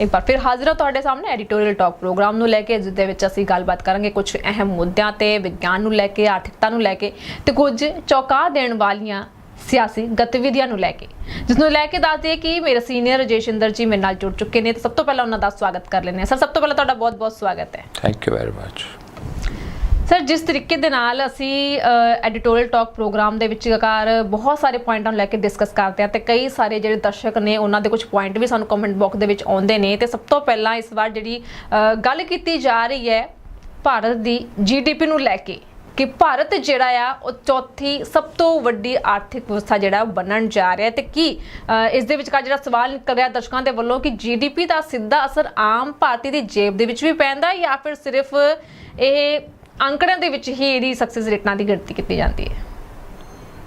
ਇੱਕ ਵਾਰ ਫਿਰ ਹਾਜ਼ਰ ਹਾਂ ਤੁਹਾਡੇ ਸਾਹਮਣੇ ਐਡੀਟੋਰੀਅਲ ਟਾਕ ਪ੍ਰੋਗਰਾਮ ਨੂੰ ਲੈ ਕੇ, ਜਿਸ ਦੇ ਵਿੱਚ ਅਸੀਂ ਗੱਲਬਾਤ ਕਰਾਂਗੇ ਕੁਝ ਅਹਿਮ ਮੁੱਦਿਆਂ ਤੇ, ਵਿਗਿਆਨ ਨੂੰ ਲੈ ਕੇ, ਆਰਥਿਕਤਾ ਨੂੰ ਲੈ ਕੇ ਤੇ ਕੁਝ ਚੌਕਾ ਦੇਣ ਵਾਲੀਆਂ ਸਿਆਸੀ ਗਤੀਵਿਧੀਆਂ ਨੂੰ ਲੈ ਕੇ। ਜਿਸ ਨੂੰ ਲੈ ਕੇ ਦੱਸ ਕਿ ਮੇਰੇ ਸੀਨੀਅਰ ਰਜੇਸ਼ਿੰਦਰ ਜੀ ਮੇਰੇ ਨਾਲ ਜੁੜ ਚੁੱਕੇ ਨੇ ਤੇ ਸਭ ਤੋਂ ਪਹਿਲਾਂ ਉਹਨਾਂ ਦਾ ਸਵਾਗਤ ਕਰ ਲੈਂਦੇ ਹਾਂ। ਸਰ, ਸਭ ਤੋਂ ਪਹਿਲਾਂ ਤੁਹਾਡਾ ਬਹੁਤ-ਬਹੁਤ ਸਵਾਗਤ ਹੈ। Thank you very much sir, ਜਿਸ ਤਰੀਕੇ ਦੇ ਨਾਲ ਅਸੀਂ ਐਡੀਟੋਰੀਅਲ ਟਾਕ ਪ੍ਰੋਗਰਾਮ ਦੇ ਵਿੱਚ ਕਾਰ ਬਹੁਤ ਸਾਰੇ ਪੁਆਇੰਟਾਂ ਨੂੰ ਲੈ ਕੇ ਡਿਸਕਸ ਕਰਦੇ ਆ ਤੇ ਕਈ ਸਾਰੇ ਜਿਹੜੇ ਦਰਸ਼ਕ ਨੇ, ਉਹਨਾਂ ਦੇ ਕੁਝ ਪੁਆਇੰਟ ਵੀ ਸਾਨੂੰ ਕਮੈਂਟ ਬਾਕਸ ਦੇ ਵਿੱਚ ਆਉਂਦੇ ਨੇ ਤੇ ਸਭ ਤੋਂ ਪਹਿਲਾਂ ਇਸ ਵਾਰ ਜਿਹੜੀ ਗੱਲ ਕੀਤੀ ਜਾ ਰਹੀ ਹੈ ਭਾਰਤ ਦੀ ਜੀਡੀਪੀ ਨੂੰ ਲੈ ਕੇ ਕਿ ਭਾਰਤ ਜਿਹੜਾ ਆ, ਉਹ ਚੌਥੀ ਸਭ ਤੋਂ ਵੱਡੀ ਆਰਥਿਕ ਵਿਵਸਥਾ ਜਿਹੜਾ ਉਹ ਬਣਨ ਜਾ ਰਿਹਾ ਹੈ ਤੇ ਕੀ ਇਸ ਦੇ ਵਿਚਕਾਰ ਜਿਹੜਾ ਸਵਾਲ ਨਿਕਲ ਰਿਹਾ ਦਰਸ਼ਕਾਂ ਦੇ ਵੱਲੋਂ ਕਿ ਜੀਡੀਪੀ ਦਾ ਸਿੱਧਾ ਅਸਰ ਆਮ ਭਾਰਤੀ ਦੀ ਜੇਬ ਦੇ ਵਿੱਚ ਵੀ ਪੈਂਦਾ ਜਾਂ ਫਿਰ ਸਿਰਫ ਇਹ ਅੰਕੜਿਆਂ ਦੇ ਵਿੱਚ ਹੀ ਇਹਦੀ ਸਕਸੈਸ ਰੇਟਾਂ ਦੀ ਗਿਣਤੀ ਕੀਤੀ ਜਾਂਦੀ ਹੈ।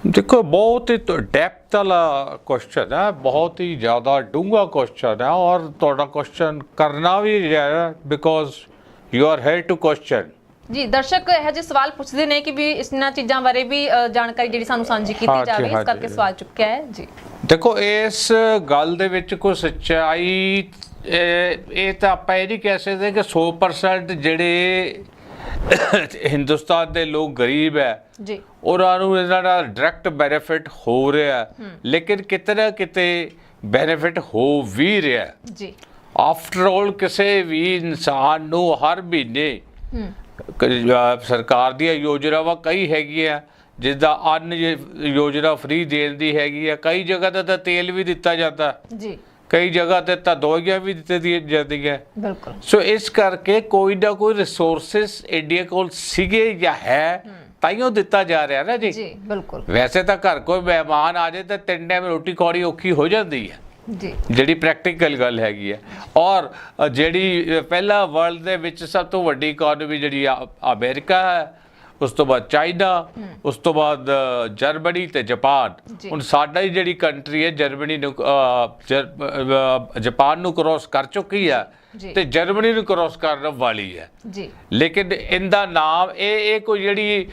ਦੇਖੋ ਬਹੁਤ ਹੀ ਡੈਪਥ ਵਾਲਾ ਕੁਐਸਚਨ ਹੈ ਬਹੁਤ ਹੀ ਜ਼ਿਆਦਾ ਡੂੰਘਾ ਕੁਐਸਚਨ ਹੈ ਔਰ ਤੁਹਾਡਾ ਕੁਐਸਚਨ ਕਰਨਾ ਵੀ ਹੈ because you are here to question ਜੀ ਦਰਸ਼ਕ ਇਹੋ ਜਿਹੇ ਸਵਾਲ ਪੁੱਛਦੇ ਨੇ ਕਿ ਵੀ ਇਹਨਾਂ ਚੀਜ਼ਾਂ ਬਾਰੇ ਵੀ ਜਾਣਕਾਰੀ ਜਿਹੜੀ ਸਾਨੂੰ ਸਾਂਝੀ ਕੀਤੀ ਜਾਵੇ ਇਸ। ਕਰਕੇ ਸਵਾਲ ਚੁੱਕਿਆ ਹੈ। ਜੀ। ਦੇਖੋ ਇਸ ਗੱਲ ਦੇ ਵਿੱਚ ਕੋਈ ਸੱਚਾਈ ਇਹ ਇਹ ਤਾਂ ਆਪਾਂ ਇਹ ਨਹੀਂ ਕਹਿ ਸਕਦੇ ਕਿ 100% ਜਿਹੜੇ ਹਿੰਦੁਸਤਾਨ ਦੇ ਲੋਕ ਗਰੀਬ ਹੈ। ਜੀ। ਉਹਨਾਂ ਨੂੰ ਇਹਨਾਂ ਦਾ ਡਾਇਰੈਕਟ ਬੈਨੀਫਿਟ ਹੋ ਰਿਹਾ ਹੈ। ਲੇਕਿਨ ਕਿਤੇ ਨਾ ਕਿਤੇ ਬੈਨੀਫਿਟ ਹੋ ਵੀ ਰਿਹਾ। ਜੀ। ਆਫਟਰ ਆਲ ਕਿਸੇ ਵੀ ਇਨਸਾਨ ਨੂੰ ਹਰ ਮਹੀਨੇ ਸਰਕਾਰ ਦੀਆਂ ਯੋਜਨਾਵਾਂ ਕਈ ਹੈਗੀਆਂ। ਜਿੱਦਾਂ ਅੰਨ ਯ- ਯੋਜਨਾ ਫ੍ਰੀ ਦੇਣ ਦੀ ਹੈਗੀ ਆ ਕਈ ਜਗ੍ਹਾ ਤਾਂ ਤੇਲ ਵੀ ਦਿੱਤਾ ਜਾਂਦਾ। ਜੀ। ਕਈ ਜਗ੍ਹਾ ਤੇ ਤਾਂ ਦਵਾਈਆਂ ਵੀ ਦਿੱਤੀ ਦੀਆਂ ਜਾਂਦੀਆਂ। ਬਿਲਕੁਲ। ਸੋ ਇਸ ਕਰਕੇ ਕੋਈ ਨਾ ਕੋਈ ਰਿਸੋਰਸਸ ਇੰਡੀਆ ਕੋਲ ਸੀਗੇ ਜਾਂ ਹੈ ਤਾਈਓ ਦਿੱਤਾ ਜਾ ਰਿਹਾ ਨਾ ਜੀ। ਜੀ ਬਿਲਕੁਲ। ਵੈਸੇ ਤਾਂ ਘਰ ਕੋਈ ਮਹਿਮਾਨ ਆ ਜਾਏ ਤਾਂ ਤਿੰਨ ਟਾਈਮ ਰੋਟੀ ਖਾਣੀ ਔਖੀ ਹੋ ਜਾਂਦੀ ਹੈ। ਜੀ। ਜਿਹੜੀ ਪ੍ਰੈਕਟੀਕਲ ਗੱਲ ਹੈਗੀ ਹੈ। ਔਰ ਜਿਹੜੀ ਪਹਿਲਾ ਵਰਲਡ ਦੇ ਵਿੱਚ ਸਭ ਤੋਂ ਵੱਡੀ ਇਕਨੋਮੀ ਜਿਹੜੀ ਅਮਰੀਕਾ ਹੈ। ਉਸ ਤੋਂ ਬਾਅਦ ਚਾਈਨਾ ਉਸ ਤੋਂ ਬਾਅਦ ਜਰਮਨੀ ਤੇ ਜਾਪਾਨ। ਹੁਣ ਸਾਡਾ ਹੀ ਜਿਹੜੀ ਕੰਟਰੀ ਹੈ ਜਰਮਨੀ ਨੂੰ ਜਾਪਾਨ ਨੂੰ ਕ੍ਰੋਸ ਕਰ ਚੁੱਕੀ ਹੈ। ਤੇ ਜਰਮਨੀ ਨੂੰ ਕ੍ਰੋਸ ਕਰਨ ਵਾਲੀ ਹੈ। ਜੀ। ਲੇਕਿਨ ਇਹਦਾ ਨਾਮ ਇਹ ਇਹ ਕੋਈ ਜਿਹੜੀ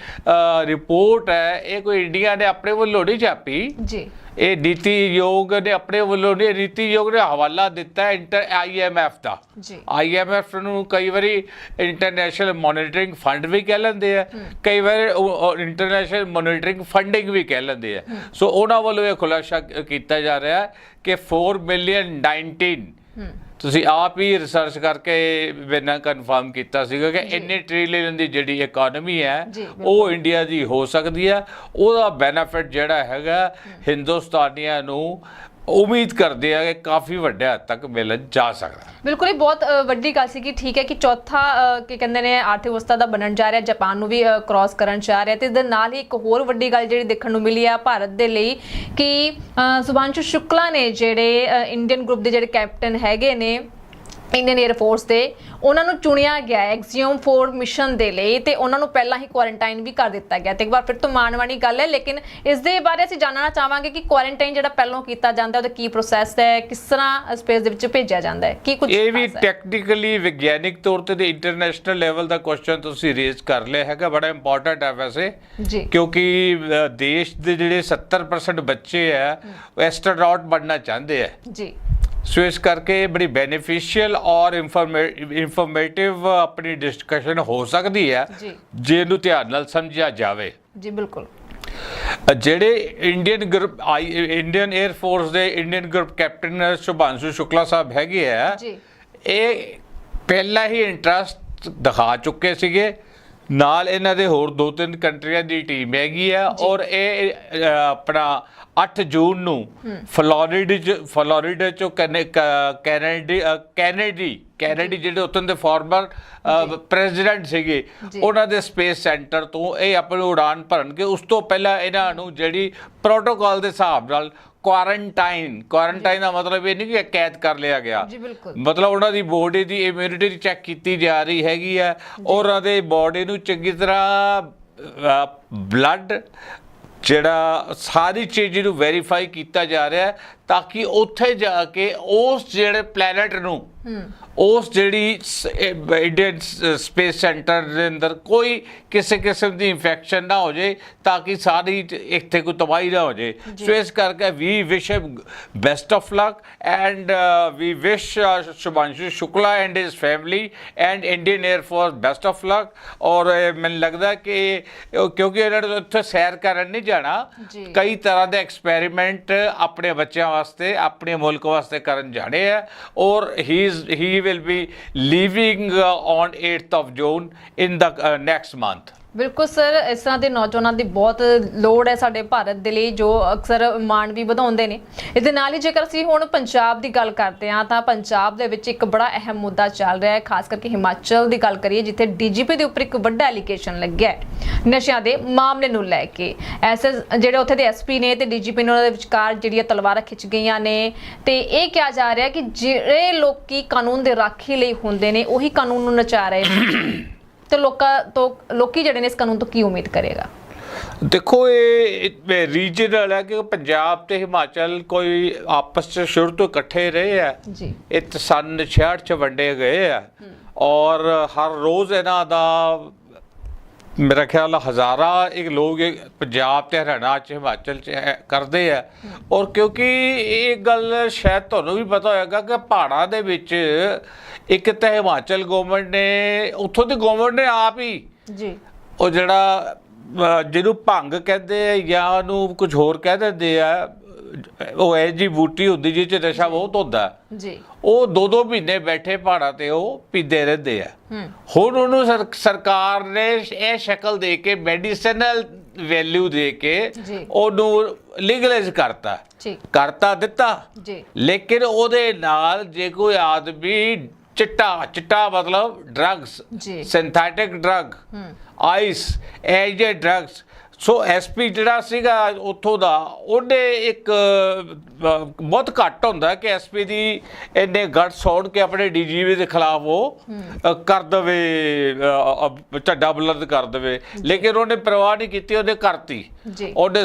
ਰਿਪੋਰਟ ਹੈ ਇਹ ਕੋਈ ਇੰਡੀਆ ਨੇ ਆਪਣੇ ਵੱਲੋਂ ਨਹੀਂ ਛਾਪੀ। ਜੀ। ਇਹ ਨੀਤੀ ਯੋਗ ਨੇ ਆਪਣੇ ਵੱਲੋਂ ਨੇ ਨੀਤੀ ਯੋਗ ਨੇ ਹਵਾਲਾ ਦਿੱਤਾ ਹੈ ਇੰਟਰ ਆਈਐਮਐਫ ਦਾ। ਜੀ। ਆਈਐਮਐਫ ਨੂੰ ਕਈ ਵਾਰੀ ਇੰਟਰਨੈਸ਼ਨਲ ਮੋਨੀਟਰਿੰਗ ਫੰਡ ਵੀ ਕਹਿ ਲੈਂਦੇ ਆ। ਕਈ ਵਾਰੀ ਇੰਟਰਨੈਸ਼ਨਲ ਮੋਨੀਟਰਿੰਗ ਫੰਡਿੰਗ ਵੀ ਕਹਿ ਲੈਂਦੇ ਆ। ਸੋ ਉਹਨਾਂ ਵੱਲੋਂ ਇਹ ਖੁਲਾਸਾ ਕੀਤਾ ਜਾ ਰਿਹਾ ਹੈ ਕਿ 4 ਮਿਲੀਅਨ 19 ਹੂੰ। ਤੁਸੀਂ ਆਪ ਹੀ ਰਿਸਰਚ ਕਰਕੇ ਬਿਨਾਂ ਕਨਫਰਮ ਕੀਤਾ ਸੀਗਾ ਕਿ ਇੰਨੇ ਟ੍ਰਿਲੀਅਨ ਦੀ ਜਿਹੜੀ ਇਕਨੋਮੀ ਹੈ ਉਹ ਇੰਡੀਆ ਦੀ ਹੋ ਸਕਦੀ ਹੈ। ਉਹਦਾ ਬੈਨੀਫਿਟ ਜਿਹੜਾ ਹੈਗਾ ਹਿੰਦੁਸਤਾਨੀਆਂ ਨੂੰ ਉਮੀਦ ਕਰਦੇ ਆ ਕਿ ਕਾਫੀ ਵੱਡੇ ਹੱਦ ਤੱਕ ਮਿਲਣ ਜਾ ਸਕਦਾ ਬਿਲਕੁਲ ਹੀ ਬਹੁਤ ਵੱਡੀ ਗੱਲ ਸੀ ਕਿ ਠੀਕ ਹੈ ਕਿ ਚੌਥਾ ਕੀ ਕਹਿੰਦੇ ਨੇ, ਆਰਥਿਕ ਵਿਵਸਥਾ ਦਾ ਬਣਨ ਜਾ ਰਿਹਾ, ਜਾਪਾਨ ਨੂੰ ਵੀ ਕ੍ਰਾਸ ਕਰਨ ਜਾ ਰਿਹਾ ਤੇ ਇਸ ਦੇ ਨਾਲ ਹੀ ਇੱਕ ਹੋਰ ਵੱਡੀ ਗੱਲ ਜਿਹੜੀ ਦੇਖਣ ਨੂੰ ਮਿਲੀ ਆ ਭਾਰਤ ਦੇ ਲਈ ਕਿ ਸੁਭਾਂਸ਼ੂ ਸ਼ੁਕਲਾ ਨੇ ਜਿਹੜੇ ਇੰਡੀਅਨ ਗਰੁੱਪ ਦੇ ਜਿਹੜੇ ਕੈਪਟਨ ਹੈਗੇ ਨੇ ਇੰਡੀਅਨ 에ਅਰ ਫੋਰਸ ਦੇ। ਉਹਨਾਂ ਨੂੰ ਚੁਣਿਆ ਗਿਆ ਐਕਸੀਓਮ 4 ਮਿਸ਼ਨ ਦੇ ਲਈ ਤੇ ਉਹਨਾਂ ਨੂੰ ਪਹਿਲਾਂ ਹੀ ਕੁਆਰੰਟਾਈਨ ਵੀ ਕਰ ਦਿੱਤਾ ਗਿਆ। ਤੇ ਇੱਕ ਵਾਰ ਫਿਰ ਤੋਂ ਮਾਣ ਵਾਲੀ ਗੱਲ ਹੈ ਲੇਕਿਨ ਇਸ ਦੇ ਬਾਰੇ ਅਸੀਂ ਜਾਣਨਾ ਚਾਹਾਂਗੇ ਕਿ ਕੁਆਰੰਟਾਈਨ ਜਿਹੜਾ ਪਹਿਲਾਂ ਕੀਤਾ ਜਾਂਦਾ ਉਹਦਾ ਕੀ ਪ੍ਰੋਸੈਸ ਹੈ ਕਿਸ ਤਰ੍ਹਾਂ ਸਪੇਸ ਦੇ ਵਿੱਚ ਭੇਜਿਆ ਜਾਂਦਾ ਹੈ ਕੀ ਕੁਝ ਇਹ ਵੀ? ਟੈਕਨੀਕਲੀ ਵਿਗਿਆਨਿਕ ਤੌਰ ਤੇ ਇੰਟਰਨੈਸ਼ਨਲ ਲੈਵਲ ਦਾ ਕੁਐਸਚਨ ਤੁਸੀਂ ਰੇਜ਼ ਕਰ ਲਿਆ ਹੈਗਾ ਬੜਾ ਇੰਪੋਰਟੈਂਟ ਹੈ ਵੈਸੇ। ਜੀ। ਕਿਉਂਕਿ ਦੇਸ਼ ਦੇ ਜਿਹੜੇ 70% ਬੱਚੇ ਆ ਉਹ ਐਸਟਰੋਨੌਟ ਬਣਨਾ ਚਾਹੁੰਦੇ ਆ ਜੀ। ਸੋ ਇਸ ਕਰਕੇ ਬੜੀ ਬੈਨੀਫੀਸ਼ੀਅਲ ਔਰ ਇਨਫੋਰਮੇਟਿਵ ਆਪਣੀ ਡਿਸਕਸ਼ਨ ਹੋ ਸਕਦੀ ਹੈ ਜੀ। ਇਹਨੂੰ ਧਿਆਨ ਨਾਲ ਸਮਝਿਆ ਜਾਵੇ। ਜੀ ਬਿਲਕੁਲ। ਜਿਹੜੇ ਇੰਡੀਅਨ ਗਰੁੱਪ ਆਈ ਇੰਡੀਅਨ 에ਅਰ ਫੋਰਸ ਦੇ Indian group captain Shubhanshu Shukla sahib ਹੈਗੇ ਆ ਜੀ। ਇਹ ਪਹਿਲਾਂ ਹੀ ਇੰਟਰਸਟ ਦਿਖਾ ਚੁੱਕੇ ਸੀਗੇ। ਨਾਲ ਇਹਨਾਂ ਦੇ ਹੋਰ ਦੋ ਤਿੰਨ ਕੰਟਰੀਆਂ ਦੀ ਟੀਮ ਹੈਗੀ ਆ ਔਰ ਇਹ ਆਪਣਾ 8 ਜੂਨ ਨੂੰ ਫਲੋਰਿਡਾ ਚ ਫਲੋਰਿਡਾ ਚੋਂ ਕੈਨੇਡੀ ਕੈਨੇਡੀ ਕੈਨੇਡੀ ਜਿਹੜੇ ਉੱਥੋਂ ਦੇ ਫਾਰਮਰ ਪ੍ਰੈਜ਼ੀਡੈਂਟ ਸੀਗੇ। ਉਹਨਾਂ ਦੇ ਸਪੇਸ ਸੈਂਟਰ ਤੋਂ ਇਹ ਆਪਣੀ ਉਡਾਨ ਭਰਨਗੇ। ਉਸ ਤੋਂ ਪਹਿਲਾਂ ਇਹਨਾਂ ਨੂੰ ਜਿਹੜੀ ਪ੍ਰੋਟੋਕਾਲ ਦੇ ਹਿਸਾਬ ਨਾਲ ਕੁਆਰੰਟਾਈਨ ਕੁਆਰੰਟਾਈਨ ਦਾ ਮਤਲਬ ਇਹ ਨਹੀਂ ਕਿ ਕੈਦ ਕਰ ਲਿਆ ਗਿਆ। ਜੀ ਬਿਲਕੁਲ। ਮਤਲਬ ਉਹਨਾਂ ਦੀ ਬੋਡੀ ਦੀ ਇਮਿਊਨਿਟੀ ਚੈੱਕ ਕੀਤੀ ਜਾ ਰਹੀ ਹੈਗੀ ਆ ਔਰ ਉਹਨਾਂ ਦੇ ਬੋਡੀ ਨੂੰ ਚੰਗੀ ਤਰ੍ਹਾਂ ਬਲੱਡ ਜਿਹੜਾ ਸਾਰੀ ਚੀਜ਼ ਨੂੰ ਵੈਰੀਫਾਈ ਕੀਤਾ ਜਾ ਰਿਹਾ ਹੈ। ਤਾਂ ਕਿ ਉੱਥੇ ਜਾ ਕੇ ਉਸ ਜਿਹੜੇ ਪਲੈਨਟ ਨੂੰ ਉਸ ਜਿਹੜੀ ਇੰਡੀਅਨ ਸਪੇਸ ਸੈਂਟਰ ਦੇ ਅੰਦਰ ਕੋਈ ਕਿਸੇ ਕਿਸਮ ਦੀ ਇਨਫੈਕਸ਼ਨ ਨਾ ਹੋ ਜਾਏ ਤਾਂ ਕਿ ਸਾਰੀ ਇੱਥੇ ਕੋਈ ਤਬਾਹੀ ਨਾ ਹੋ ਜਾਏ ਸੋ ਇਸ ਕਰਕੇ we wish best of luck and we wish Shubhanshu Shukla and his family and Indian air force best of luck ਔਰ ਮੈਨੂੰ ਲੱਗਦਾ ਕਿ ਕਿਉਂਕਿ ਇਹਨਾਂ ਨੂੰ ਉੱਥੇ ਸੈਰ ਕਰਨ ਨਹੀਂ ਜਾਣਾ। ਕਈ ਤਰ੍ਹਾਂ ਦੇ ਐਕਸਪੈਰੀਮੈਂਟ ਆਪਣੇ ਬੱਚਿਆਂ ਵਾਸਤੇ, ਆਪਣੇ ਮੁਲਕ ਵਾਸਤੇ ਕਰਨ ਜਾਣੇ ਆ, or he is he will be leaving on 8th of June in the next month ਬਿਲਕੁਲ ਸਰ, ਇਸ ਤਰ੍ਹਾਂ ਦੇ ਨੌਜਵਾਨਾਂ ਦੀ ਬਹੁਤ ਲੋੜ ਹੈ ਸਾਡੇ ਭਾਰਤ ਦੇ ਲਈ, ਜੋ ਅਕਸਰ ਮਾਣ ਵੀ ਵਧਾਉਂਦੇ ਨੇ। ਇਸ ਦੇ ਨਾਲ ਹੀ ਜੇਕਰ ਅਸੀਂ ਹੁਣ ਪੰਜਾਬ ਦੀ ਗੱਲ ਕਰਦੇ ਹਾਂ, ਤਾਂ ਪੰਜਾਬ ਦੇ ਵਿੱਚ ਇੱਕ ਬੜਾ ਅਹਿਮ ਮੁੱਦਾ ਚੱਲ ਰਿਹਾ ਹੈ। ਖਾਸ ਕਰਕੇ ਹਿਮਾਚਲ ਦੀ ਗੱਲ ਕਰੀਏ, ਜਿੱਥੇ ਡੀਜੀਪੀ ਦੇ ਉੱਪਰ ਇੱਕ ਵੱਡਾ ਐਲੀਗੇਸ਼ਨ ਲੱਗਿਆ ਹੈ। ਨਸ਼ਿਆਂ ਦੇ ਮਾਮਲੇ ਨੂੰ ਲੈ ਕੇ। ਐਸ ਜਿਹੜੇ ਉੱਥੇ ਦੇ ਐਸਪੀ ਨੇ ਤੇ ਡੀਜੀਪੀ ਨੇ ਉਹਨਾਂ ਦੇ ਵਿਚਕਾਰ ਜਿਹੜੀਆਂ ਤਲਵਾਰਾਂ ਖਿੱਚ ਗਈਆਂ ਨੇ, ਤੇ ਇਹ ਕਿਹਾ ਜਾ ਰਿਹਾ ਕਿ ਜਿਹੜੇ ਲੋਕੀ ਕਾਨੂੰਨ ਦੇ ਰਾਖੀ ਲਈ ਹੁੰਦੇ ਨੇ, ਉਹੀ ਕਾਨੂੰਨ ਨੂੰ ਨਚਾ ਰਹੇ ਨੇ। ਤੇ ਲੋਕਾਂ ਤੋਂ ਲੋਕੀ ਜਿਹੜੇ ਨੇ ਇਸ ਕਾਨੂੰਨ ਤੋਂ ਕੀ ਉਮੀਦ ਕਰੇਗਾ? ਦੇਖੋ ਇਹ ਰੀਜਨਲ ਹੈ ਕਿ ਪੰਜਾਬ ਤੇ ਹਿਮਾਚਲ ਕੋਈ ਆਪਸ ਚ ਸ਼ੁਰੂ ਤੋਂ ਇਕੱਠੇ ਰਹੇ ਆ। ਜੀ। ਇਹ ਸੰਨ 66 ਚ ਵੰਡੇ ਗਏ ਆ। ਔਰ ਹਰ ਰੋਜ਼ ਇਹਨਾਂ ਦਾ ਮੇਰਾ ਖਿਆਲ ਹਜ਼ਾਰਾਂ ਇੱਕ ਲੋਕ ਪੰਜਾਬ ਤੇ ਹਰਿਆਣਾ ਚ ਹਿਮਾਚਲ ਚ ਕਰਦੇ ਆ। ਔਰ ਕਿਉਂਕਿ ਇਹ ਗੱਲ ਸ਼ਾਇਦ ਤੁਹਾਨੂੰ ਵੀ ਪਤਾ ਹੋਏਗਾ ਕਿ ਪਹਾੜਾਂ ਦੇ ਵਿੱਚ ਇੱਕ ਤਾਂ ਹਿਮਾਚਲ ਗਵਰਨਮੈਂਟ ਨੇ ਉੱਥੋਂ ਦੀ ਗਵਰਨਮੈਂਟ ਨੇ ਆਪ ਹੀ ਜੀ। ਉਹ ਜਿਹੜਾ ਜਿਹਨੂੰ ਭੰਗ ਕਹਿੰਦੇ ਆ ਜਾਂ ਉਹਨੂੰ ਕੁਝ ਹੋਰ ਕਹਿ ਦਿੰਦੇ ਆ ਉਹ ਐ ਜੀ ਬੂਟੀ ਹੁੰਦੀ ਜਿਹ ਚ ਨਸ਼ਾ ਬਹੁਤ ਹੁੰਦਾ। ਜੀ। ਉਹ ਦੋ ਦੋ ਮਹੀਨੇ ਬੈਠੇ ਪਹਾੜਾਂ ਤੇ ਉਹ ਪੀਂਦੇ ਰਹਿੰਦੇ ਆ। ਹੁਣ ਉਹਨੂੰ ਸਰ- ਸਰਕਾਰ ਨੇ ਇਹ ਸ਼ਕਲ ਦੇ ਕੇ ਮੈਡੀਸਨਲ ਵੈਲਿਊ ਦੇ ਕੇ। ਉਹਨੂੰ ਲੀਗਲਾਈਜ਼ ਕਰਤਾ। ਕਰਤਾ ਦਿੱਤਾ। ਲੇਕਿਨ ਉਹਦੇ ਨਾਲ ਜੇ ਕੋਈ ਆਦਮੀ ਚਿੱਟਾ ਚਿੱਟਾ ਮਤਲਬ ਡਰੱਗਸ। ਸਿੰਥੈਟਿਕ ਡਰੱਗ ਆਈਸ ਇਹ ਜੇ ਡਰੱਗਸ ਸੋ ਐਸਪੀ ਜਿਹੜਾ ਸੀਗਾ ਉੱਥੋਂ ਦਾ ਉਹਨੇ ਇੱਕ ਬਹੁਤ ਘੱਟ ਹੁੰਦਾ ਕਿ ਐਸਪੀ ਦੀ ਇੰਨੇ ਗੱਟਸ ਹੋਣ ਕਿ ਆਪਣੇ ਡੀਜੀਪੀ ਦੇ ਖਿਲਾਫ ਉਹ ਕਰ ਦਵੇ ਝੱਡਾ ਬੁਲੰਦ ਕਰ ਦਵੇ। ਲੇਕਿਨ ਉਹਨੇ ਪਰਵਾਹ ਨਹੀਂ ਕੀਤੀ ਉਹਨੇ ਕਰਤੀ। ਉਹਨੇ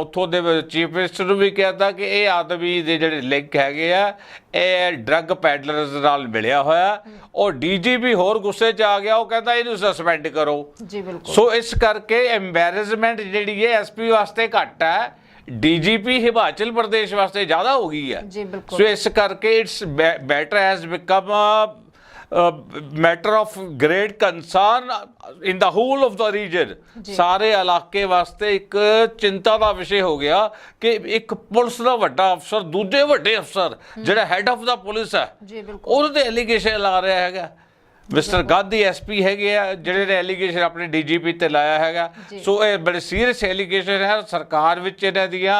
ਉੱਥੋਂ ਦੇ ਚੀਫ ਮਿਨਿਸਟਰ ਨੂੰ ਵੀ ਕਹਿਤਾ ਕਿ ਇਹ ਆਦਮੀ ਦੇ ਜਿਹੜੇ ਲਿੰਕ ਹੈਗੇ ਆ ਇਹ ਡਰੱਗ ਪੈਡਲਰਸ ਨਾਲ ਮਿਲਿਆ ਹੋਇਆ। ਉਹ ਡੀਜੀਪੀ ਹੋਰ ਗੁੱਸੇ 'ਚ ਆ ਗਿਆ ਉਹ ਕਹਿੰਦਾ ਇਹਨੂੰ ਸਸਪੈਂਡ ਕਰੋ। ਜੀ ਬਿਲਕੁਲ। ਸੋ ਇਸ ਕਰਕੇ ਐਮਬੈਰਸਮੈਂਟ ਜਿਹੜੀ ਹੈ ਐਸਪੀ ਵਾਸਤੇ ਘੱਟ ਹੈ। ਡੀਜੀਪੀ ਹਿਮਾਚਲ ਪ੍ਰਦੇਸ਼ ਵਾਸਤੇ ਜ਼ਿਆਦਾ ਹੋ ਗਈ ਹੈ। ਜੀ, ਬਿਲਕੁਲ। ਸੋ ਇਸ ਕਰਕੇ it's better has become matter of great concern in the whole of the region ਸਾਰੇ ਇਲਾਕੇ ਵਾਸਤੇ ਇੱਕ ਚਿੰਤਾ ਦਾ ਵਿਸ਼ੇ ਹੋ ਗਿਆ ਕਿ ਇੱਕ ਪੁਲਿਸ ਦਾ ਵੱਡਾ ਅਫਸਰ ਦੂਜੇ ਵੱਡੇ ਅਫਸਰ ਜਿਹੜਾ ਹੈੱਡ ਆਫ ਦਾ ਪੁਲਿਸ ਹੈ ਜੀ ਬਿਲਕੁਲ। ਉਹਦੇ ਤੇ ਐਲੀਗੇਸ਼ਨ ਲਾ ਰਿਹਾ ਹੈਗਾ। ਮਿਸਟਰ ਗਾਂਧੀ ਐਸਪੀ ਹੈਗੇ ਆ ਜਿਹੜੇ ਨੇ ਐਲੀਗੇਸ਼ਨ ਆਪਣੇ ਡੀਜੀਪੀ ਤੇ ਲਾਇਆ ਹੈਗਾ। ਸੋ ਇਹ ਬੜੇ ਸੀਰੀਅਸ ਐਲੀਗੇਸ਼ਨ ਹੈ ਸਰਕਾਰ ਵਿੱਚ ਇਹਨਾਂ ਦੀਆਂ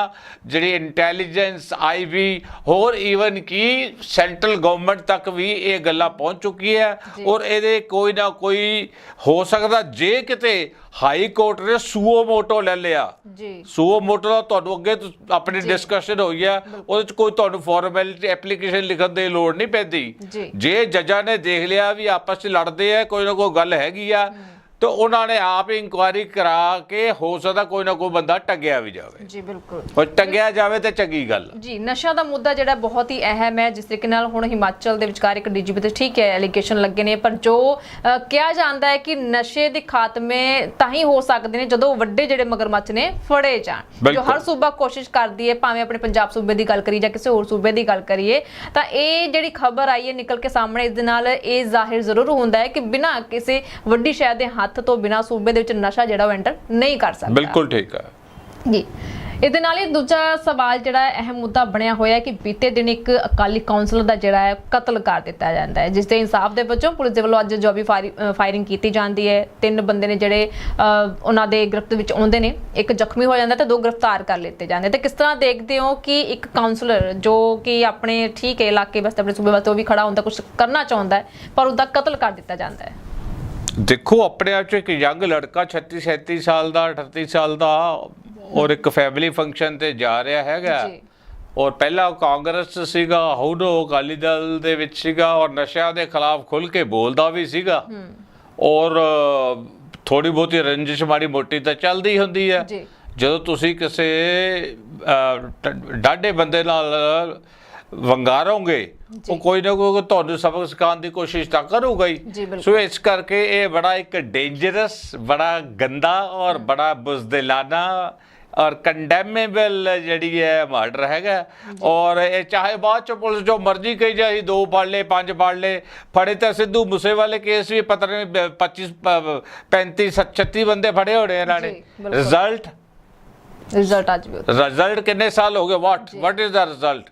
ਜਿਹੜੀ ਇੰਟੈਲੀਜੈਂਸ ਆਈਵੀ ਹੋਰ ਈਵਨ ਕੀ ਸੈਂਟਰਲ ਗਵਰਨਮੈਂਟ ਤੱਕ ਵੀ ਇਹ ਗੱਲਾਂ ਪਹੁੰਚ ਚੁੱਕੀ ਹੈ। ਔਰ ਇਹਦੇ ਕੋਈ ਨਾ ਕੋਈ ਹੋ ਸਕਦਾ ਜੇ ਕਿਤੇ ਹਾਈ ਕੋਰਟ ਨੇ ਸੂਓ ਮੋਟੋ ਲੈ ਲਿਆ। ਜੀ। ਸੂਓ ਮੋਟੋ ਦਾ ਤੁਹਾਨੂੰ ਅੱਗੇ ਆਪਣੀ ਡਿਸਕਸ਼ਨ ਹੋਈ ਹੈ। ਉਹਦੇ ਚ ਕੋਈ ਤੁਹਾਨੂੰ ਫਾਰਮੈਲਿਟੀ ਐਪਲੀਕੇਸ਼ਨ ਲਿਖਣ ਦੀ ਲੋੜ ਨਹੀਂ ਪੈਂਦੀ। ਜੇ। ਜੱਜਾਂ ਨੇ ਦੇਖ ਲਿਆ ਵੀ ਆਪਸ ਚ ਲੜਦੇ ਆ ਕੋਈ ਨਾ ਕੋਈ ਗੱਲ ਹੈਗੀ ਆ। ਤੇ ਉਹਨਾਂ ਨੇ ਆਪ ਹੀ ਇਨਕੁਆਇਰੀ ਕਰਾ ਕੇ ਹੋ ਸਕਦਾ ਕੋਈ ਨਾ ਕੋਈ ਬੰਦਾ ਟੰਗਿਆ ਵੀ ਜਾਵੇ। ਜੀ ਬਿਲਕੁਲ। ਔਰ ਟੰਗਿਆ ਜਾਵੇ ਤੇ ਚੰਗੀ ਗੱਲ ਜੀ ਨਸ਼ਾ ਦਾ ਮੁੱਦਾ ਜਿਹੜਾ ਬਹੁਤ ਹੀ ਅਹਿਮ ਹੈ ਜਿਸ ਤਰੀਕੇ ਨਾਲ ਹੁਣ ਹਿਮਾਚਲ ਦੇ ਵਿਚਕਾਰ ਇੱਕ ਡੀਜੀਪੀ ਤੇ ਠੀਕ ਹੈ ਐਲੀਗੇਸ਼ਨ ਲੱਗੇ ਨੇ ਪਰ ਜੋ ਕਿਹਾ ਜਾਂਦਾ ਹੈ ਕਿ ਨਸ਼ੇ ਦੇ ਖਾਤਮੇ ਤਾਂ ਹੀ ਹੋ ਸਕਦੇ ਨੇ ਜਦੋਂ ਵੱਡੇ ਜਿਹੜੇ ਮਗਰਮੱਛ ਨੇ ਫੜੇ ਜਾਣ। ਜੋ। ਹਰ ਸੂਬਾ ਕੋਸ਼ਿਸ਼ ਕਰਦੀ ਹੈ ਭਾਵੇਂ ਆਪਣੇ ਪੰਜਾਬ ਸੂਬੇ ਦੀ ਗੱਲ ਕਰੀਏ ਜਾਂ ਕਿਸੇ ਹੋਰ ਸੂਬੇ ਦੀ ਗੱਲ ਕਰੀਏ ਤਾਂ ਇਹ ਜਿਹੜੀ ਖਬਰ ਆਈ ਹੈ ਨਿਕਲ ਕੇ ਸਾਹਮਣੇ ਇਸ ਦੇ ਨਾਲ ਇਹ ਜ਼ਾਹਿਰ ਜ਼ਰੂਰ ਹੁੰਦਾ ਹੈ ਕਿ ਬਿਨਾਂ ਕਿਸੇ ਵੱਡੀ ਸ਼ਹਿਰ ਦੇ ਹੱਥ ਤੋਂ ਬਿਨਾਂ ਸੂਬੇ ਦੇ ਵਿੱਚ ਨਸ਼ਾ ਜਿਹੜਾ ਉਹ ਐਂਟਰ ਨਹੀਂ ਕਰ ਸਕਦਾ। ਬਿਲਕੁਲ ਠੀਕ ਹੈ ਜੀ। ਇਹਦੇ ਨਾਲ ਹੀ ਦੂਜਾ ਸਵਾਲ ਜਿਹੜਾ ਹੈ, ਅਹਿਮ ਮੁੱਦਾ ਬਣਿਆ ਹੋਇਆ ਹੈ ਕਿ ਬੀਤੇ ਦਿਨ ਇੱਕ ਅਕਾਲੀ ਕਾਉਂਸਲਰ ਦਾ ਜਿਹੜਾ ਹੈ ਕਤਲ ਕਰ ਦਿੱਤਾ ਜਾਂਦਾ ਹੈ ਜਿਸ ਦੇ ਇਨਸਾਫ ਦੇ ਵਜੋਂ ਪੁਲਿਸ ਦੇ ਵੱਲੋਂ ਅੱਜ ਜੋਬੀ ਫਾਇਰਿੰਗ ਕੀਤੀ ਜਾਂਦੀ ਹੈ ਤਿੰਨ ਬੰਦੇ ਨੇ ਜਿਹੜੇ ਉਹਨਾਂ ਦੇ ਗ੍ਰਿਫਤ ਵਿੱਚ ਆਉਂਦੇ ਨੇ ਇੱਕ ਜ਼ਖਮੀ ਹੋ ਜਾਂਦਾ ਤੇ ਦੋ ਗ੍ਰਿਫਤਾਰ ਕਰ ਲਿੱਤੇ ਜਾਂਦੇ। ਤੇ ਕਿਸ ਤਰ੍ਹਾਂ ਦੇਖਦੇ ਹੋ ਕਿ ਇੱਕ ਕਾਉਂਸਲਰ ਜੋ ਕਿ ਆਪਣੇ ਠੀਕ ਹੈ ਇਲਾਕੇ ਵਾਸਤੇ ਆਪਣੇ ਸੂਬੇ ਵਾਸਤੇ ਉਹ ਵੀ ਖੜਾ ਹੁੰਦਾ ਕੁਝ ਕਰਨਾ ਚਾਹੁੰਦਾ ਹੈ ਪਰ ਉਹਦਾ ਕਤਲ ਕਰ ਦਿੱਤਾ ਜਾਂਦਾ ਹੈ? ਦੇਖੋ ਆਪਣੇ ਆਪ ਚ ਇੱਕ ਯੰਗ ਲੜਕਾ 36 37 ਸਾਲ ਦਾ 38 ਸਾਲ ਦਾ ਔਰ ਇੱਕ ਫੈਮਿਲੀ ਫੰਕਸ਼ਨ ਤੇ ਜਾ ਰਿਹਾ ਹੈਗਾ ਜੀ। ਔਰ ਪਹਿਲਾਂ ਉਹ ਕਾਂਗਰਸ ਸੀਗਾ ਉਹ ਅਕਾਲੀ ਦਲ ਦੇ ਵਿੱਚ ਸੀਗਾ ਔਰ ਨਸ਼ਿਆਂ ਦੇ ਖਿਲਾਫ ਖੁੱਲ ਕੇ ਬੋਲਦਾ ਵੀ ਸੀਗਾ ਔਰ ਥੋੜੀ ਬਹੁਤੀ ਰੰਜਿਸ਼ ਮਾੜੀ ਮੋਟੀ ਤਾਂ ਚੱਲਦੀ ਹੁੰਦੀ ਹੈ। ਜਦੋਂ ਤੁਸੀਂ ਕਿਸੇ ਡਾਢੇ ਬੰਦੇ ਨਾਲ ਵੰਗਾਰੋਗੇ ਉਹ ਕੋਈ ਨਾ ਕੋਈ ਤੁਹਾਨੂੰ ਸਬਕ ਸਿਖਾਉਣ ਦੀ ਕੋਸ਼ਿਸ਼ ਤਾਂ ਕਰੂਗਾ ਹੀ। ਸੋ ਇਸ ਕਰਕੇ ਇਹ ਬੜਾ ਇੱਕ ਡੇਂਜਰਸ ਬੜਾ ਗੰਦਾ ਔਰ ਬੜਾ ਬੁਜ਼ਦਿਲਾਨਾ ਔਰ ਕੰਡੈਮੇਬਲ ਜਿਹੜੀ ਹੈ ਮਰਡਰ ਹੈਗਾ। ਔਰ ਇਹ ਚਾਹੇ ਬਾਅਦ ਚ ਪੁਲਿਸ ਜੋ ਮਰਜ਼ੀ ਕਹੀ ਜਾਏ ਦੋ ਫੜ ਲਏ ਪੰਜ ਫੜ ਲਏ ਫੜੇ ਤਾਂ ਸਿੱਧੂ ਮੂਸੇਵਾਲੇ ਕੇਸ ਵੀ ਪਤਾ ਨਹੀਂ 25 35 36 ਬੰਦੇ ਫੜੇ ਹੋਣੇ ਇਹਨਾਂ ਨੇ। ਰਿਜ਼ਲਟ ਰਿਜ਼ਲਟ ਅੱਜ ਵੀ। ਰਿਜ਼ਲਟ ਕਿੰਨੇ ਸਾਲ ਹੋ ਗਏ? What what is the result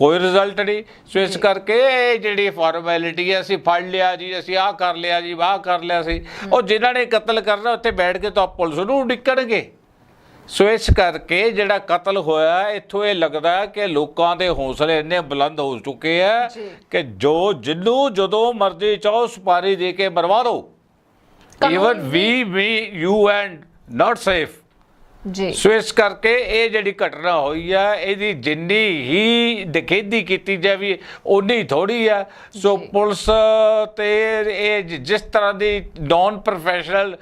ਕੋਈ ਰਿਜ਼ਲਟ ਨਹੀਂ। ਸੋ ਇਸ ਕਰਕੇ ਇਹ ਜਿਹੜੀ ਫਾਰਮੈਲਿਟੀ ਹੈ ਅਸੀਂ ਫੜ ਲਿਆ ਜੀ ਅਸੀਂ ਆਹ ਕਰ ਲਿਆ ਜੀ ਆਹ ਕਰ ਲਿਆ ਸੀ। ਉਹ ਜਿਨ੍ਹਾਂ ਨੇ ਕਤਲ ਕਰਨਾ ਉੱਥੇ ਬੈਠ ਕੇ ਤਾਂ ਪੁਲਿਸ ਨੂੰ ਡਿੱਕਣਗੇ। ਸੋ ਇਸ ਕਰਕੇ ਜਿਹੜਾ ਕਤਲ ਹੋਇਆ ਇੱਥੋਂ ਇਹ ਲੱਗਦਾ ਕਿ ਲੋਕਾਂ ਦੇ ਹੌਸਲੇ ਇੰਨੇ ਬੁਲੰਦ ਹੋ ਚੁੱਕੇ ਆ। ਕਿ ਜੋ ਜਿੰਨੂੰ ਜਦੋਂ ਮਰਜ਼ੀ ਚਾਹੋ ਸੁਪਾਰੀ ਦੇ ਕੇ ਮਰਵਾ ਦਿਓ even we we you and not safe ਜੀ ਸੋ ਇਸ ਕਰਕੇ ਇਹ ਜਿਹੜੀ ਘਟਨਾ ਹੋਈ ਆ ਇਹਦੀ ਜਿੰਨੀ ਹੀ ਦਖੇਦੀ ਕੀਤੀ ਜਾਵੇ ਉਨੀ ਥੋੜੀ ਆ ਸੋ। ਪੁਲਿਸ ਤੇ ਇਹ ਜਿਸ ਤਰ੍ਹਾਂ ਦੀ ਨਾਨ ਪ੍ਰੋਫੈਸ਼ਨਲ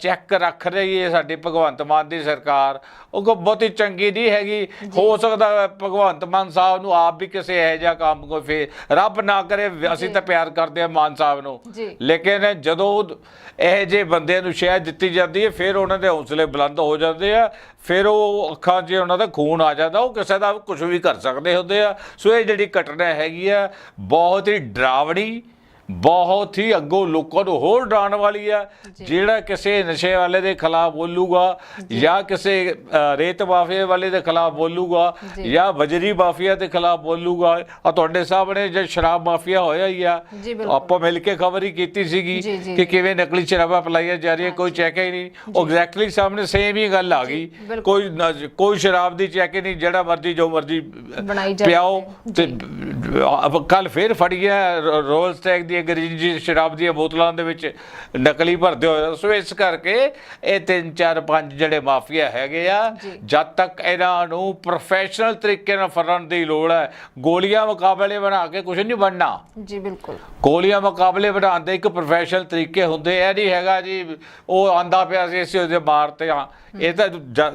ਚੈੱਕ ਰੱਖ ਰਹੀ ਹੈ ਸਾਡੀ ਭਗਵੰਤ ਮਾਨ ਦੀ ਸਰਕਾਰ ਉਹ ਕੋ ਬਹੁਤੀ ਚੰਗੀ ਨਹੀਂ ਹੈਗੀ ਹੋ ਸਕਦਾ ਭਗਵੰਤ ਮਾਨ ਸਾਹਿਬ ਨੂੰ ਆਪ ਵੀ ਕਿਸੇ ਇਹੋ ਜਿਹਾ ਕੰਮ ਕੋਈ ਫੇ ਰੱਬ ਨਾ ਕਰੇ ਅਸੀਂ। ਤਾਂ ਪਿਆਰ ਕਰਦੇ ਹਾਂ ਮਾਨ ਸਾਹਿਬ ਨੂੰ। ਲੇਕਿਨ ਜਦੋਂ ਇਹ ਜੇ ਬੰਦਿਆਂ ਨੂੰ ਸ਼ਹਿ ਦਿੱਤੀ ਜਾਂਦੀ ਹੈ ਫਿਰ ਉਹਨਾਂ ਦੇ ਹੌਸਲੇ ਬੁਲੰਦ ਹੋ ਜਾਂਦੇ ਆ, ਫਿਰ ਉਹ ਅੱਖਾਂ 'ਚ ਉਹਨਾਂ ਦਾ ਖੂਨ ਆ ਜਾਂਦਾ, ਉਹ ਕਿਸੇ ਦਾ ਕੁਝ ਵੀ ਕਰ ਸਕਦੇ ਹੁੰਦੇ ਆ। ਸੋ ਇਹ ਜਿਹੜੀ ਘਟਨਾ ਹੈਗੀ ਆ, ਬਹੁਤ ਹੀ ਡਰਾਵਣੀ ਬਹੁਤ ਹੀ ਅੱਗੋਂ ਲੋਕਾਂ ਨੂੰ ਹੋਰ ਡਰਾਉਣ ਵਾਲੀ ਆ ਜਿਹੜਾ ਕਿਸੇ ਨਸ਼ੇ ਵਾਲੇ ਦੇ ਖਿਲਾਫ ਬੋਲੂਗਾ ਜਾਂ। ਕਿਸੇ ਰੇਤ ਮਾਫੀਆ ਵਾਲੇ ਦੇ ਖਿਲਾਫ ਬੋਲੂਗਾ ਜੀ। ਬਜਰੀ ਮਾਫੀਆ ਦੇ ਖਿਲਾਫ ਬੋਲੂਗਾ। ਆ ਤੁਹਾਡੇ ਸਾਹਮਣੇ ਜੇ ਸ਼ਰਾਬ ਮਾਫੀਆ ਹੋਇਆ ਹੀ ਆ। ਆਪਾਂ ਮਿਲ ਕੇ ਖਬਰ ਹੀ ਕੀਤੀ ਸੀਗੀ ਕਿ। ਕਿਵੇਂ ਨਕਲੀ ਸ਼ਰਾਬਾਂ ਪਲਾਈਆਂ ਜਾ ਰਹੀਆਂ ਕੋਈ ਚੈੱਕ ਹੀ ਨਹੀਂ। ਐਗਜ਼ੈਕਟਲੀ ਸਾਹਮਣੇ ਸੇਮ ਹੀ ਗੱਲ ਆ ਗਈ। ਕੋਈ ਕੋਈ ਸ਼ਰਾਬ ਦੀ ਚੈੱਕ ਹੀ ਨਹੀਂ ਜਿਹੜਾ ਮਰਜ਼ੀ ਜੋ ਮਰਜ਼ੀ ਪਿਆਓ ਤੇ ਕੱਲ ਫੇਰ ਫੜੀਆਂ ਰੋਲ ਸਟੈਕ ਦੀ ਅੰਗਰੇਜ਼ੀ ਸ਼ਰਾਬ ਦੀਆਂ ਬੋਤਲਾਂ ਦੇ ਵਿੱਚ ਨਕਲੀ ਭਰਦੇ ਹੋਏ ਸੋ ਇਸ ਕਰਕੇ ਇਹ ਤਿੰਨ ਚਾਰ ਪੰਜ ਜਿਹੜੇ ਮਾਫੀਆ ਹੈਗੇ ਆ। ਜਦ ਤੱਕ ਇਹਨਾਂ ਨੂੰ ਪ੍ਰੋਫੈਸ਼ਨਲ ਤਰੀਕੇ ਨਾਲ ਫੜਨ ਦੀ ਲੋੜ ਹੈ ਗੋਲੀਆਂ ਮੁਕਾਬਲੇ ਬਣਾ ਕੇ ਕੁਝ ਨਹੀਂ ਬਣਨਾ। ਜੀ ਬਿਲਕੁਲ। ਗੋਲੀਆਂ ਮੁਕਾਬਲੇ ਬਣਾਉਣ ਦੇ ਇੱਕ ਪ੍ਰੋਫੈਸ਼ਨਲ ਤਰੀਕੇ ਹੁੰਦੇ ਇਹ ਨਹੀਂ ਹੈਗਾ ਜੀ ਉਹ ਆਂਦਾ ਪਿਆ ਸੀ ਅਸੀਂ ਉਹਦੇ ਮਾਰਤੇ ਆ ਇਹ ਤਾਂ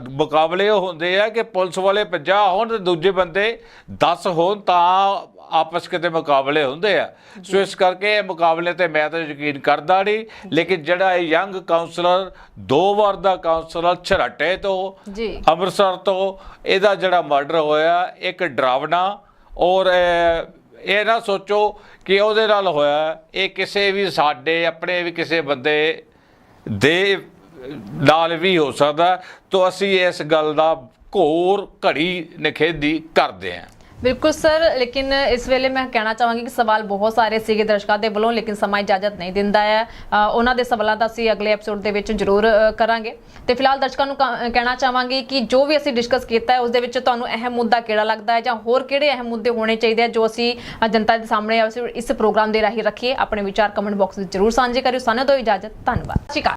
ਮੁਕਾਬਲੇ ਹੁੰਦੇ ਆ ਕਿ ਪੁਲਿਸ ਵਾਲੇ 50 ਹੋਣ ਤੇ ਦੂਜੇ ਬੰਦੇ 10 ਹੋਣ ਤਾਂ ਆਪਸ ਕਿਤੇ ਮੁਕਾਬਲੇ ਹੁੰਦੇ ਆ। ਸੋ ਇਸ ਕਰਕੇ ਇਹ ਮੁਕਾਬਲੇ ਤੇ ਮੈਂ ਤਾਂ ਯਕੀਨ ਕਰਦਾ ਨਹੀਂ ਲੇਕਿਨ ਜਿਹੜਾ ਇਹ ਯੰਗ ਕਾਉਂਸਲਰ ਦੋ ਵਾਰ ਦਾ ਕਾਉਂਸਲਰ ਛਰਾਟੇ ਤੋਂ ਜੀ। ਅੰਮ੍ਰਿਤਸਰ ਤੋਂ ਇਹਦਾ ਜਿਹੜਾ ਮਰਡਰ ਹੋਇਆ ਇੱਕ ਡਰਾਵਣਾ ਔਰ ਇਹ ਨਾ ਸੋਚੋ ਕਿ ਉਹਦੇ ਨਾਲ ਹੋਇਆ ਇਹ ਕਿਸੇ ਵੀ ਸਾਡੇ ਆਪਣੇ ਵੀ ਕਿਸੇ ਬੰਦੇ ਦੇ ਨਾਲ ਵੀ ਹੋ ਸਕਦਾ। ਤੋਂ ਅਸੀਂ ਇਸ ਗੱਲ ਦਾ ਘੋਰ ਘੜੀ ਨਿਖੇਧੀ ਕਰਦੇ ਹਾਂ ਬਿਲਕੁਲ ਸਰ, ਲੇਕਿਨ ਇਸ ਵੇਲੇ ਮੈਂ ਕਹਿਣਾ ਚਾਹਾਂਗੀ ਕਿ ਸਵਾਲ ਬਹੁਤ ਸਾਰੇ ਸੀਗੇ ਦਰਸ਼ਕਾਂ ਦੇ ਵੱਲੋਂ, ਲੇਕਿਨ ਸਮਾਂ ਇਜਾਜ਼ਤ ਨਹੀਂ ਦਿੰਦਾ ਹੈ। ਉਹਨਾਂ ਦੇ ਸਵਾਲਾਂ ਦਾ ਅਸੀਂ ਅਗਲੇ ਐਪੀਸੋਡ ਦੇ ਵਿੱਚ ਜ਼ਰੂਰ ਕਰਾਂਗੇ। ਤੇ ਫਿਲਹਾਲ ਦਰਸ਼ਕਾਂ ਨੂੰ ਕ- ਕਹਿਣਾ ਚਾਹਾਂਗੀ ਕਿ ਜੋ ਵੀ ਅਸੀਂ ਡਿਸਕਸ ਕੀਤਾ ਹੈ, ਉਸ ਦੇ ਵਿੱਚ ਤੁਹਾਨੂੰ ਅਹਿਮ ਮੁੱਦਾ ਕਿਹੜਾ ਲੱਗਦਾ ਹੈ, ਜਾਂ ਹੋਰ ਕਿਹੜੇ ਅਹਿਮ ਮੁੱਦੇ ਹੋਣੇ ਚਾਹੀਦੇ ਆ ਜੋ ਅਸੀਂ ਜਨਤਾ ਦੇ ਸਾਹਮਣੇ ਅਸੀਂ ਇਸ ਪ੍ਰੋਗਰਾਮ ਦੇ ਰਾਹੀਂ ਰੱਖੀਏ, ਆਪਣੇ ਵਿਚਾਰ ਕਮੈਂਟ ਬਾਕਸ ਵਿੱਚ ਜ਼ਰੂਰ ਸਾਂਝੇ ਕਰਿਓ। ਸਾਨੂੰ ਦਿਓ ਇਜਾਜ਼ਤ। ਧੰਨਵਾਦ। ਸਤਿ ਸ਼੍ਰੀ